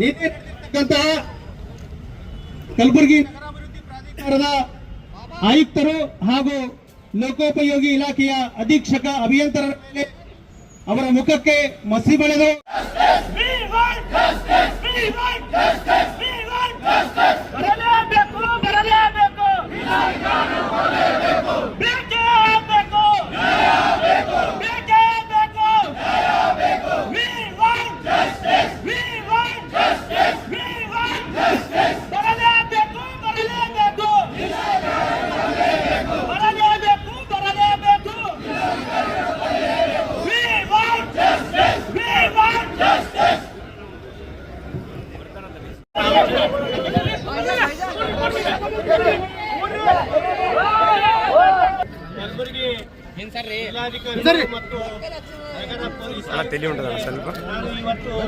ನಡೆದಿರ್ತಕ್ಕಂತಹ ಕಲಬುರಗಿ ನಗರಾಭಿವೃದ್ಧಿ ಪ್ರಾಧಿಕಾರದ ಆಯುಕ್ತರು ಹಾಗೂ ಲೋಕೋಪಯೋಗಿ ಇಲಾಖೆಯ ಅಧೀಕ್ಷಕ ಅಭಿಯಂತರ ಮೇಲೆ ಅವರ ಮುಖಕ್ಕೆ ಮಸಿ ಬಳೆದು ತಲೆ ಉಂಟದ ಸ್ವಲ್ಪ?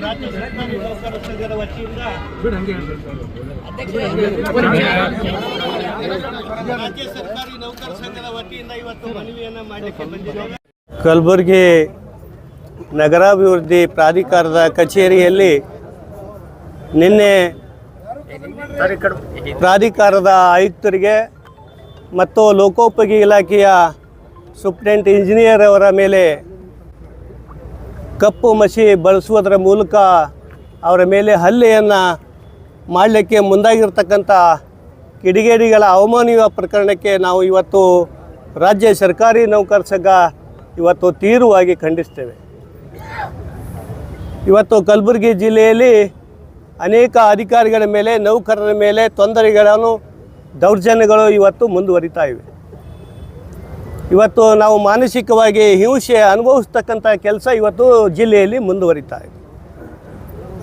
ರಾಜ್ಯ ಸರ್ಕಾರಿ ನೌಕರರ ಸಂಘದ ವತಿಯಿಂದ ರಾಜ್ಯ ಸರ್ಕಾರಿ ನೌಕರ ಸಂಘದ ವತಿಯಿಂದ ಇವತ್ತು ಮನವಿಯನ್ನ ಮಾಡಲಿಕ್ಕೆ ಬಂದಿದ್ದೇವೆ ಕಲಬುರಗಿ ನಗರಾಭಿವೃದ್ಧಿ ಪ್ರಾಧಿಕಾರದ ಕಚೇರಿಯಲ್ಲಿ ನಿನ್ನೆ ಪ್ರಾಧಿಕಾರದ ಆಯುಕ್ತರಿಗೆ ಮತ್ತು ಲೋಕೋಪಯೋಗಿ ಇಲಾಖೆಯ ಸೂಪ್ರೆಂಟ್ ಇಂಜಿನಿಯರ್ ಅವರ ಮೇಲೆ ಕಪ್ಪು ಮಸಿ ಬಳಸುವುದರ ಮೂಲಕ ಅವರ ಮೇಲೆ ಹಲ್ಲೆಯನ್ನು ಮಾಡಲಿಕ್ಕೆ ಮುಂದಾಗಿರ್ತಕ್ಕಂಥ ಕಿಡಿಗೇಡಿಗಳ ಅವಮಾನೀಯ ಪ್ರಕರಣಕ್ಕೆ ನಾವು ಇವತ್ತು ರಾಜ್ಯ ಸರ್ಕಾರಿ ನೌಕರ ಸಂಘ ಇವತ್ತು ತೀವ್ರವಾಗಿ ಖಂಡಿಸ್ತೇವೆ. ಇವತ್ತು ಕಲಬುರಗಿ ಜಿಲ್ಲೆಯಲ್ಲಿ ಅನೇಕ ಅಧಿಕಾರಿಗಳ ಮೇಲೆ, ನೌಕರರ ಮೇಲೆ ತೊಂದರೆಗಳನ್ನು, ದೌರ್ಜನ್ಯಗಳು ಇವತ್ತು ಮುಂದುವರಿತಾ ಇವೆ. ಇವತ್ತು ನಾವು ಮಾನಸಿಕವಾಗಿ ಹಿಂಸೆ ಅನುಭವಿಸ್ತಕ್ಕಂಥ ಕೆಲಸ ಇವತ್ತು ಜಿಲ್ಲೆಯಲ್ಲಿ ಮುಂದುವರಿತಾ ಇದೆ.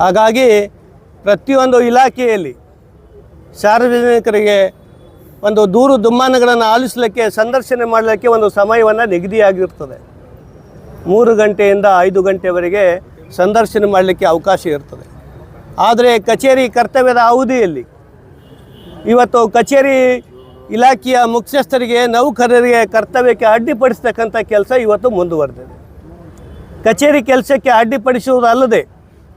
ಹಾಗಾಗಿ ಪ್ರತಿಯೊಂದು ಇಲಾಖೆಯಲ್ಲಿ ಸಾರ್ವಜನಿಕರಿಗೆ ಒಂದು ದೂರು ದುಮ್ಮಾನಗಳನ್ನು ಆಲಿಸಲಿಕ್ಕೆ, ಸಂದರ್ಶನ ಮಾಡಲಿಕ್ಕೆ ಒಂದು ಸಮಯವನ್ನು ನಿಗದಿಯಾಗಿರ್ತದೆ. ಮೂರು ಗಂಟೆಯಿಂದ ಐದು ಗಂಟೆವರೆಗೆ ಸಂದರ್ಶನ ಮಾಡಲಿಕ್ಕೆ ಅವಕಾಶ ಇರ್ತದೆ. ಆದರೆ ಕಚೇರಿ ಕರ್ತವ್ಯದ ಅವಧಿಯಲ್ಲಿ ಇವತ್ತು ಕಚೇರಿ ಇಲಾಖೆಯ ಮುಖ್ಯಸ್ಥರಿಗೆ, ನೌಕರರಿಗೆ ಕರ್ತವ್ಯಕ್ಕೆ ಅಡ್ಡಿಪಡಿಸ್ತಕ್ಕಂಥ ಕೆಲಸ ಇವತ್ತು ಮುಂದುವರೆದಿದೆ. ಕಚೇರಿ ಕೆಲಸಕ್ಕೆ ಅಡ್ಡಿಪಡಿಸುವುದಲ್ಲದೆ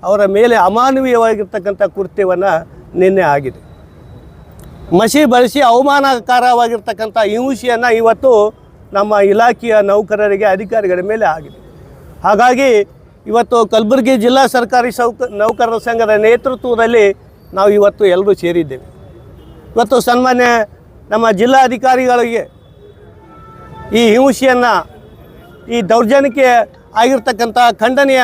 ಅವರ ಮೇಲೆ ಅಮಾನವೀಯವಾಗಿರ್ತಕ್ಕಂಥ ಕೃತ್ಯವನ್ನು ನಿನ್ನೆ ಆಗಿದೆ. ಮಸಿ ಬಳಸಿ ಅವಮಾನಕಾರವಾಗಿರ್ತಕ್ಕಂಥ ಹಿಂಸೆಯನ್ನು ಇವತ್ತು ನಮ್ಮ ಇಲಾಖೆಯ ನೌಕರರಿಗೆ, ಅಧಿಕಾರಿಗಳ ಮೇಲೆ ಆಗಿದೆ. ಹಾಗಾಗಿ ಇವತ್ತು ಕಲಬುರಗಿ ಜಿಲ್ಲಾ ಸರ್ಕಾರಿ ಸೌಕ, ನೌಕರರ ಸಂಘದ ನೇತೃತ್ವದಲ್ಲಿ ನಾವು ಇವತ್ತು ಎಲ್ಲರೂ ಸೇರಿದ್ದೇವೆ. ಇವತ್ತು ಸನ್ಮಾನ್ಯ ನಮ್ಮ ಜಿಲ್ಲಾಧಿಕಾರಿಗಳಿಗೆ ಈ ಹಿಂಸೆಯನ್ನು, ಈ ದೌರ್ಜನ್ಯಕ್ಕೆ ಆಗಿರ್ತಕ್ಕಂಥ ಖಂಡನೆಯ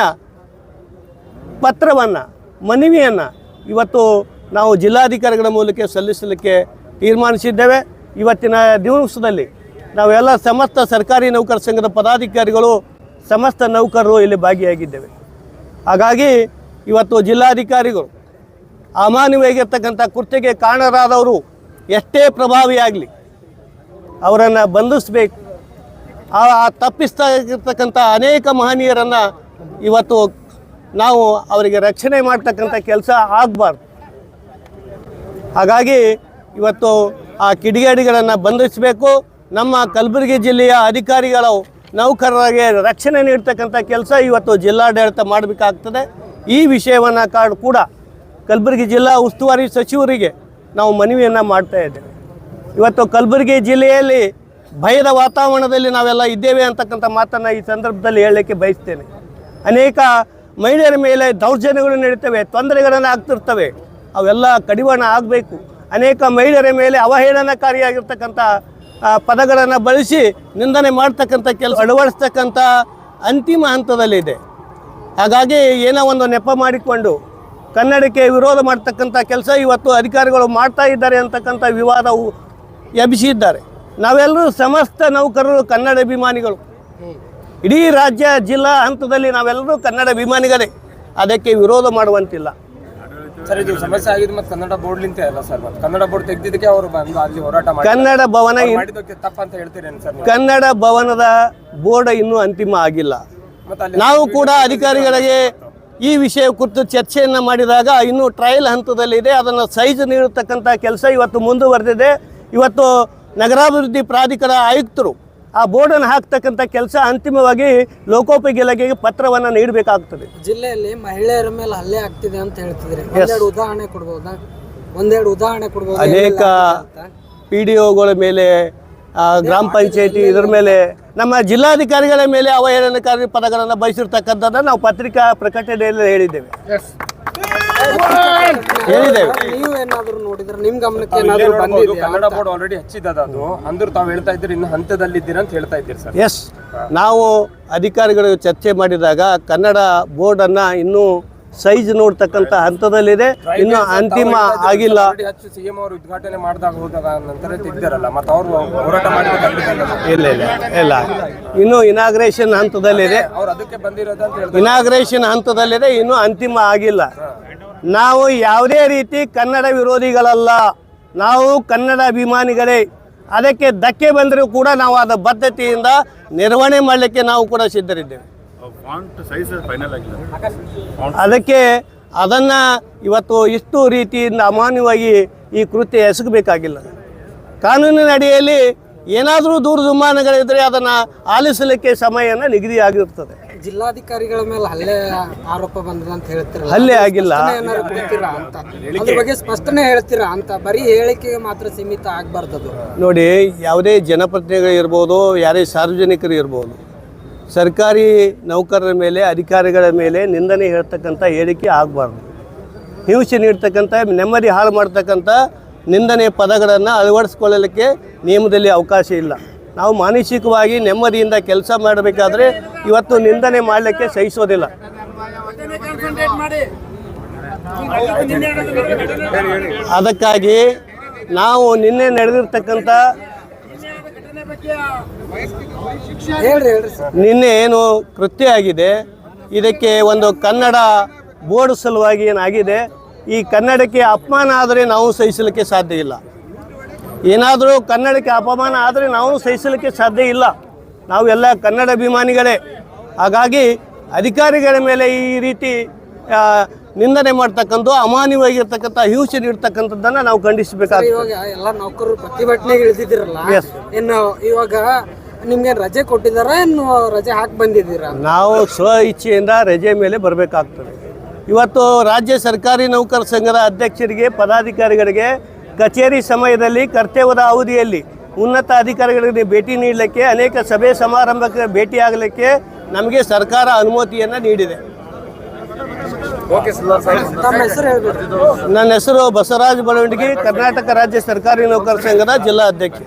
ಪತ್ರವನ್ನು, ಮನವಿಯನ್ನು ಇವತ್ತು ನಾವು ಜಿಲ್ಲಾಧಿಕಾರಿಗಳ ಮೂಲಕ ಸಲ್ಲಿಸಲಿಕ್ಕೆ ತೀರ್ಮಾನಿಸಿದ್ದೇವೆ. ಇವತ್ತಿನ ದಿವಸದಲ್ಲಿ ನಾವೆಲ್ಲ ಸಮಸ್ತ ಸರ್ಕಾರಿ ನೌಕರ ಸಂಘದ ಪದಾಧಿಕಾರಿಗಳು, ಸಮಸ್ತ ನೌಕರರು ಇಲ್ಲಿ ಭಾಗಿಯಾಗಿದ್ದೇವೆ. ಹಾಗಾಗಿ ಇವತ್ತು ಜಿಲ್ಲಾಧಿಕಾರಿಗಳು ಅಮಾನವೀಯಾಗಿರ್ತಕ್ಕಂಥ ಕೃತ್ಯಕ್ಕೆ ಕಾರಣರಾದವರು ಎಷ್ಟೇ ಪ್ರಭಾವಿಯಾಗಲಿ ಅವರನ್ನು ಬಂಧಿಸಬೇಕು. ಆ ತಪ್ಪಿಸ್ತಾ ಇರ್ತಕ್ಕಂಥ ಅನೇಕ ಮಹನೀಯರನ್ನು ಇವತ್ತು ನಾವು ಅವರಿಗೆ ರಕ್ಷಣೆ ಮಾಡ್ತಕ್ಕಂಥ ಕೆಲಸ ಆಗಬಾರ್ದು. ಹಾಗಾಗಿ ಇವತ್ತು ಆ ಕಿಡಿಗೇಡಿಗಳನ್ನು ಬಂಧಿಸಬೇಕು. ನಮ್ಮ ಕಲಬುರಗಿ ಜಿಲ್ಲೆಯ ಅಧಿಕಾರಿಗಳು ನೌಕರರಿಗೆ ರಕ್ಷಣೆ ನೀಡ್ತಕ್ಕಂಥ ಕೆಲಸ ಇವತ್ತು ಜಿಲ್ಲಾಡಳಿತ ಮಾಡಬೇಕಾಗ್ತದೆ. ಈ ವಿಷಯವನ್ನು ಕಾಡು ಕೂಡ ಕಲಬುರಗಿ ಜಿಲ್ಲಾ ಉಸ್ತುವಾರಿ ಸಚಿವರಿಗೆ ನಾವು ಮನವಿಯನ್ನು ಮಾಡ್ತಾ ಇದ್ದೇವೆ. ಇವತ್ತು ಕಲಬುರಗಿ ಜಿಲ್ಲೆಯಲ್ಲಿ ಭಯದ ವಾತಾವರಣದಲ್ಲಿ ನಾವೆಲ್ಲ ಇದ್ದೇವೆ ಅಂತಕ್ಕಂಥ ಮಾತನ್ನು ಈ ಸಂದರ್ಭದಲ್ಲಿ ಹೇಳಲಿಕ್ಕೆ ಬಯಸ್ತೇನೆ. ಅನೇಕ ಮಹಿಳೆಯರ ಮೇಲೆ ದೌರ್ಜನ್ಯಗಳು ನಡೀತವೆ, ತೊಂದರೆಗಳನ್ನು ಆಗ್ತಿರ್ತವೆ. ಅವೆಲ್ಲ ಕಡಿವಾಣ ಆಗಬೇಕು. ಅನೇಕ ಮಹಿಳೆಯರ ಮೇಲೆ ಅವಹೇಳನಕಾರಿಯಾಗಿರ್ತಕ್ಕಂಥ ಪದಗಳನ್ನು ಬಳಸಿ ನಿಂದನೆ ಮಾಡ್ತಕ್ಕಂಥ ಕೆಲಸ ಅಳವಡಿಸ್ತಕ್ಕಂಥ ಅಂತಿಮ ಹಂತದಲ್ಲಿದೆ. ಹಾಗಾಗಿ ಏನೋ ಒಂದು ನೆಪ ಮಾಡಿಕೊಂಡು ಕನ್ನಡಕ್ಕೆ ವಿರೋಧ ಮಾಡ್ತಕ್ಕಂಥ ಕೆಲಸ ಇವತ್ತು ಅಧಿಕಾರಿಗಳು ಮಾಡ್ತಾ ಇದ್ದಾರೆ ಅಂತಕ್ಕಂಥ ವಿವಾದವು ಎಬ್ಬಿಸಿದ್ದಾರೆ ನಾವೆಲ್ಲರೂ ಸಮಸ್ತ ನೌಕರರು ಕನ್ನಡ ಅಭಿಮಾನಿಗಳು. ಇಡೀ ರಾಜ್ಯ ಜಿಲ್ಲಾ ಹಂತದಲ್ಲಿ ನಾವೆಲ್ಲರೂ ಕನ್ನಡ ಅಭಿಮಾನಿಗಳೇ. ಅದಕ್ಕೆ ವಿರೋಧ ಮಾಡುವಂತಿಲ್ಲ. ಸರ್ ಇದು ಸಮಸ್ಯೆ ಆಗಿದ್ದು ಮತ್ತೆ ಕನ್ನಡ ಬೋರ್ಡ್ ಲಿಂತೆ ಅಲ್ಲ ಸರ್ ಮತ್ತೆ? ಕನ್ನಡ ಬೋರ್ಡ್ ತೆಗೆದಿದ್ದಕ್ಕೆ ಅವರು ಬಂದು ಅಲ್ಲಿ ಹೋರಾಟ ಮಾಡಿ ಕನ್ನಡ ಭವನ ಮಾಡಿದ್ದಕ್ಕೆ ತಪ್ಪಂತ ಹೇಳ್ತೀರೇನು ಸರ್ ಕನ್ನಡ ಭವನದ ಬೋರ್ಡ್ ಇನ್ನೂ ಅಂತಿಮ ಆಗಿಲ್ಲ. ನಾವು ಕೂಡ ಅಧಿಕಾರಿಗಳಿಗೆ ಈ ವಿಷಯ ಕುರಿತು ಚರ್ಚೆಯನ್ನು ಮಾಡಿದಾಗ ಇನ್ನೂ ಟ್ರಯಲ್ ಹಂತದಲ್ಲಿದೆ. ಅದನ್ನು ಸೈಜ್ ನೀಡತಕ್ಕಂಥ ಕೆಲಸ ಇವತ್ತು ಮುಂದುವರೆದಿದೆ. ಇವತ್ತು ನಗರಾಭಿವೃದ್ಧಿ ಪ್ರಾಧಿಕಾರ ಆಯುಕ್ತರು ಆ ಬೋರ್ಡನ್ನು ಹಾಕ್ತಕ್ಕಂಥ ಕೆಲಸ ಅಂತಿಮವಾಗಿ ಲೋಕೋಪಯೋಗಿ ಇಲಾಖೆಗೆ ಪತ್ರವನ್ನು ನೀಡಬೇಕಾಗ್ತದೆ. ಜಿಲ್ಲೆಯಲ್ಲಿ ಮಹಿಳೆಯರ ಮೇಲೆ ಹಲ್ಲೆ ಆಗ್ತಿದೆ ಅಂತ ಹೇಳ್ತಿದ್ರೆ ಉದಾಹರಣೆ ಕೊಡ್ಬೋದಾ? ಒಂದೆರಡು ಉದಾಹರಣೆ ಕೊಡ್ಬೋದು? ಅನೇಕ ಪಿ ಡಿ ಒಗಳ ಮೇಲೆ ಗ್ರಾಮ ಪಂಚಾಯತಿ ಇದರ ಮೇಲೆ ನಮ್ಮ ಜಿಲ್ಲಾಧಿಕಾರಿಗಳ ಮೇಲೆ ಅವಹೇಳನಕಾರಿ ಪದಗಳನ್ನು ಬಯಸಿರ್ತಕ್ಕಂಥದ್ದನ್ನು ನಾವು ಪತ್ರಿಕಾ ಪ್ರಕಟಣೆಯಲ್ಲಿ ಹೇಳಿದ್ದೇವೆ. ಹೇಳಿದ್ದೇವೆ. ನೀವು ಏನಾದರೂ ನೋಡಿದ್ರೆ ನಿಮ್ ಗಮನಕ್ಕೆ ಏನಾದರೂ ಕನ್ನಡ ಬೋರ್ಡ್ ಆಲ್ರೆಡಿ ಹಚ್ಚಿದ್ದದ ಅದು. ಅಂದ್ರು ತಾವು ಹೇಳ್ತಾ ಇದ್ದೀರಿ ಇನ್ನು ಹಂತದಲ್ಲಿದ್ದೀರಾ ಅಂತ ಹೇಳ್ತಾ ಇದ್ದೀರಿ ಸರ್. ಎಸ್ ನಾವು ಅಧಿಕಾರಿಗಳಿಗೆ ಚರ್ಚೆ ಮಾಡಿದಾಗ ಕನ್ನಡ ಬೋರ್ಡನ್ನು ಇನ್ನೂ ಸೈಜ್ ನೋಡ್ತಕ್ಕಂಥ ಹಂತದಲ್ಲಿದೆ. ಇನ್ನು ಅಂತಿಮ ಆಗಿಲ್ಲ. ಸಿಎಂ ಅವರು ಉದ್ಘಾಟನೆ ಮಾಡಿದಾಗ ಹೋದಾಗ ನಂತರ ತೆಗ್ದಾರಲ್ಲ ಮತ್ತೆ ಅವರು ಹೋರಾಟ ಮಾಡಿದ ಇಲ್ಲ ಇಲ್ಲ ಇಲ್ಲ. ಇನ್ನು ಇನಾಗ್ರೇಷನ್ ಹಂತದಲ್ಲಿದೆ. ಅವ್ರು ಅದಕ್ಕೆ ಬಂದಿರೋದು ಇನಾಗ್ರೇಷನ್ ಹಂತದಲ್ಲಿದೆ ಇನ್ನು ಅಂತಿಮ ಆಗಿಲ್ಲ. ನಾವು ಯಾವುದೇ ರೀತಿ ಕನ್ನಡ ವಿರೋಧಿಗಳಲ್ಲ ನಾವು ಕನ್ನಡ ಅಭಿಮಾನಿಗಳೇ ಅದಕ್ಕೆ ಧಕ್ಕೆ ಬಂದರೂ ಕೂಡ ನಾವು ಅದ ಬದ್ಧತೆಯಿಂದ ನಿರ್ವಹಣೆ ಮಾಡಲಿಕ್ಕೆ ನಾವು ಕೂಡ ಸಿದ್ಧರಿದ್ದೇವೆ. ಫಾಂಟ್ ಸೈಜ್ ಫೈನಲ್ ಆಗಿಲ್ಲ. ಅದಕ್ಕೆ ಅದನ್ನು ಇವತ್ತು ಇಷ್ಟು ರೀತಿಯಿಂದ ಅಮಾನ್ಯವಾಗಿ ಈ ಕೃತ್ಯ ಎಸಗಬೇಕಾಗಿಲ್ಲ. ಕಾನೂನಿನ ಅಡಿಯಲ್ಲಿ ಏನಾದರೂ ದೂರ ದುಮ್ಮಾನಗಳಿದ್ರೆ ಅದನ್ನು ಆಲಿಸಲಿಕ್ಕೆ ಸಮಯನ ನಿಗದಿಯಾಗಿರ್ತದೆ ಜಿಲ್ಲಾಧಿಕಾರಿಗಳ ಮೇಲೆ ಹಲ್ಲೆ ಆರೋಪ ಬಂದಿದೆ ಅಂತ ಹೇಳ್ತಿರಲ್ಲ ಹಲ್ಲೆ ಆಗಿಲ್ಲ. ಅಂತ? ಅದ್ರ ಬಗ್ಗೆ ಸ್ಪಷ್ಟನೆ ಹೇಳ್ತೀರಾ ಅಂತ? ಬರೀ ಹೇಳಿಕೆಗೆ ಮಾತ್ರ ಸೀಮಿತ ಆಗ್ಬಾರ್ದದು. ನೋಡಿ ಯಾವುದೇ ಜನಪ್ರತಿನಿಧಿಗಳು ಇರ್ಬೋದು ಯಾರೇ ಸಾರ್ವಜನಿಕರು ಇರ್ಬೋದು ಸರ್ಕಾರಿ ನೌಕರರ ಮೇಲೆ, ಅಧಿಕಾರಿಗಳ ಮೇಲೆ ನಿಂದನೆ ಹೇಳ್ತಕ್ಕಂಥ ಹೇಳಿಕೆ ಆಗಬಾರ್ದು. ಹಿಂಸೆ ನೀಡ್ತಕ್ಕಂಥ, ನೆಮ್ಮದಿ ಹಾಳು ಮಾಡ್ತಕ್ಕಂಥ ನಿಂದನೆ ಪದಗಳನ್ನು ಅಳವಡಿಸ್ಕೊಳ್ಳಲಿಕ್ಕೆ ನಿಯಮದಲ್ಲಿ ಅವಕಾಶ ಇಲ್ಲ. ನಾವು ಮಾನಸಿಕವಾಗಿ ನೆಮ್ಮದಿಯಿಂದ ಕೆಲಸ ಮಾಡಬೇಕಾದ್ರೆ ಇವತ್ತು ನಿಂದನೆ ಮಾಡಲಿಕ್ಕೆ ಸಹಿಸೋದಿಲ್ಲ. ಅದಕ್ಕಾಗಿ ನಾವು ನಿನ್ನೆ ನಡೆದಿರ್ತಕ್ಕಂಥ ನಿನ್ನೆ ಏನು ಕೃತ್ಯ ಆಗಿದೆ? ಇದಕ್ಕೆ ಒಂದು ಕನ್ನಡ ಬೋರ್ಡ್ ಸಲುವಾಗಿ ಏನಾಗಿದೆ? ಈ ಕನ್ನಡಕ್ಕೆ ಅಪಮಾನ ಆದರೆ ನಾವು ಸಹಿಸಲಿಕ್ಕೆ ಸಾಧ್ಯ ಇಲ್ಲ. ಏನಾದರೂ ಕನ್ನಡಕ್ಕೆ ಅಪಮಾನ ಆದರೆ ನಾವು ಸಹಿಸಲಿಕ್ಕೆ ಸಾಧ್ಯ ಇಲ್ಲ. ನಾವು ಎಲ್ಲ ಕನ್ನಡ ಅಭಿಮಾನಿಗಳೇ. ಹಾಗಾಗಿ ಅಧಿಕಾರಿಗಳ ಮೇಲೆ ಈ ರೀತಿ ನಿಂದನೆ ಮಾಡ್ತಕ್ಕಂಥ ಅಮಾನ್ಯವಾಗಿರ್ತಕ್ಕಂಥ ಹಿಂಸೆ ನೀಡ್ತಕ್ಕಂಥದ್ದನ್ನು ನಾವು ಖಂಡಿಸಬೇಕಾಗ್ತದೆ. ಇವಾಗ ಎಲ್ಲ ನೌಕರರು ಪ್ರತಿಭಟನೆಗೆ ಇಳಿದಿದ್ದೀರಲ್ಲ ಇನ್ನು ಇವಾಗ ನಿಮ್ಗೆ ರಜೆ ಕೊಟ್ಟಿದಾರ ಇನ್ನು ರಜೆ ಹಾಕಿ ಬಂದಿದ್ದೀರಾ? ನಾವು ಸ್ವ ಇಚ್ಛೆಯಿಂದ ರಜೆ ಮೇಲೆ ಬರಬೇಕಾಗ್ತದೆ. ಇವತ್ತು ರಾಜ್ಯ ಸರ್ಕಾರಿ ನೌಕರ ಸಂಘದ ಅಧ್ಯಕ್ಷರಿಗೆ ಪದಾಧಿಕಾರಿಗಳಿಗೆ ಕಚೇರಿ ಸಮಯದಲ್ಲಿ ಕರ್ತವ್ಯದ ಅವಧಿಯಲ್ಲಿ ಉನ್ನತ ಅಧಿಕಾರಿಗಳಿಗೆ ಭೇಟಿ ನೀಡಲಿಕ್ಕೆ ಅನೇಕ ಸಭೆ ಸಮಾರಂಭಕ್ಕೆ ಭೇಟಿಯಾಗಲಿಕ್ಕೆ ನಮಗೆ ಸರ್ಕಾರ ಅನುಮತಿಯನ್ನು ನೀಡಿದೆ. ನನ್ನ ಹೆಸರು ಬಸವರಾಜ ಬೆಳವಣಿಗೆ ಕರ್ನಾಟಕ ರಾಜ್ಯ ಸರ್ಕಾರಿ ನೌಕರ ಸಂಘದ ಜಿಲ್ಲಾ ಅಧ್ಯಕ್ಷ.